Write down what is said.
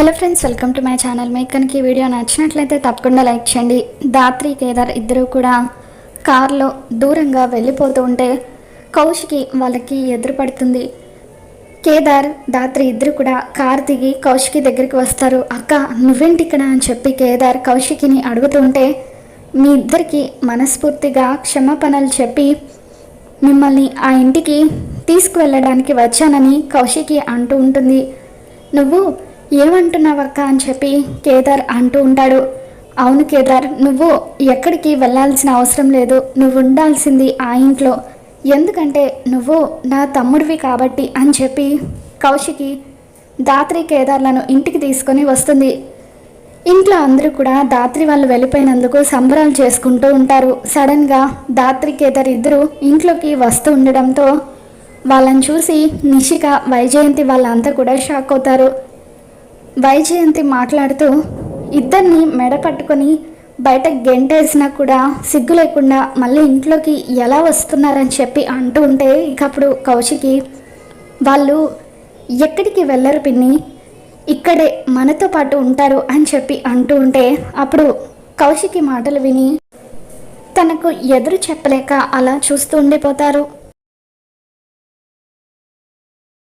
Hello friends welcome to my channel. మీకు కనుక ఈ వీడియో నచ్చినట్లయితే తప్పకుండా లైక్ చేయండి. దాత్రి కేదార్ ఇద్దరు కూడా కార్లో దూరంగా వెళ్ళిపోతూ ఉంటే కౌశికి వాళ్ళకి ఎదురుపడుతుంది కేదార్ దాత్రి ఇద్దరు కూడా కార్ దిగి కౌశికి దగ్గరికి వస్తారు. అక్క నువ్వేంటి ఇక్కడ అని చెప్పి కేదార్ కౌశికిని అడుగుతుంటే మీ ఇద్దరికి మనస్ఫూర్తిగా క్షమాపణలు చెప్పి మిమ్మల్ని ఆ ఇంటికి తీసుకువెళ్ళడానికి వచ్చానని కౌశికి అంటూ ఉంటుంది. నువ్వు ఏమంటున్నావక్క అని చెప్పి కేదార్ అంటూ ఉంటాడు. అవును కేదార్ నువ్వు ఎక్కడికి వెళ్ళాల్సిన అవసరం లేదు. నువ్వు ఉండాల్సింది ఆ ఇంట్లో. ఎందుకంటే నువ్వు నా తమ్ముడివి కాబట్టి అని చెప్పి కౌశికి దాత్రి కేదార్లను ఇంటికి తీసుకొని వస్తుంది. ఇంట్లో అందరూ కూడా దాత్రి వాళ్ళు వెళ్ళిపోయినందుకు సంబరాలు చేసుకుంటూ ఉంటారు. సడన్గా దాత్రి కేదార్ ఇద్దరు ఇంట్లోకి వస్తూ ఉండడంతో వాళ్ళని చూసి నిషిక వైజయంతి వాళ్ళంతా కూడా షాక్ అవుతారు. వైజయంతి మాట్లాడుతూ ఇద్దరిని మెడ పట్టుకొని బయట గెంటేసినా కూడా సిగ్గు లేకుండా మళ్ళీ ఇంట్లోకి ఎలా వస్తున్నారని చెప్పి అంటూ ఉంటే ఇక అప్పుడు కౌశికి వాళ్ళు ఎక్కడికి వెళ్ళరు పిన్ని ఇక్కడే మనతో పాటు ఉంటారు అని చెప్పి అంటూ ఉంటే అప్పుడు కౌశికి మాటలు విని తనకు ఎదురు చెప్పలేక అలా చూస్తూ ఉండిపోతారు.